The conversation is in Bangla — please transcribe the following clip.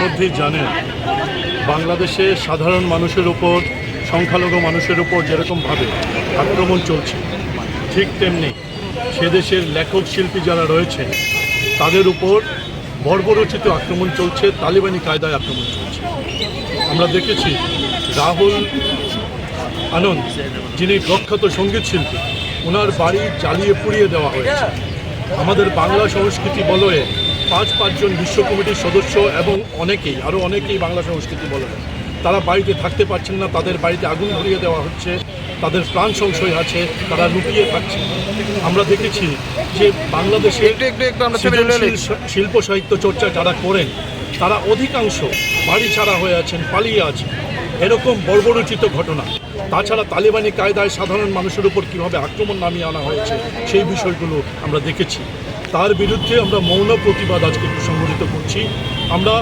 ইতিমধ্যেই জানেন, বাংলাদেশে সাধারণ মানুষের উপর, সংখ্যালঘু মানুষের উপর যেরকমভাবে আক্রমণ চলছে, ঠিক তেমনি সে দেশের লেখক শিল্পী যারা রয়েছেন তাদের উপর বর্বরচিত আক্রমণ চলছে, তালিবানি কায়দায় আক্রমণ চলছে। আমরা দেখেছি রাহুল আনন্দ, যিনি প্রখ্যাত সংগীত শিল্পী, ওনার বাড়ি জ্বালিয়ে পুড়িয়ে দেওয়া হয়েছে। আমাদের বাংলা সংস্কৃতি বলয়ে পাঁচ পাঁচজন বিশ্ব কমিটির সদস্য এবং অনেকেই আরও অনেকেই বাংলা সংস্কৃতি বলয়ে তারা বাড়িতে থাকতে পারছেন না তাদের বাড়িতে আগুন ধরিয়ে দেওয়া হচ্ছে তাদের প্রাণ সংশয় আছে তারা লুকিয়ে থাকছে আমরা দেখেছি যে বাংলাদেশে শিল্প সাহিত্য চর্চা যারা করেন তারা অধিকাংশ বাড়ি ছাড়া হয়ে আছেন পালিয়ে আছেন। এরকম বর্বরচিত ঘটনা। তাছাড়া তালেবানি কায়দায় সাধারণ মানুষের উপর কীভাবে আক্রমণ নামিয়ে আনা হয়েছে সেই বিষয়গুলো আমরা দেখেছি। তার বিরুদ্ধে আমরা মৌন প্রতিবাদ আজকে সংগঠিত করছি। আমরা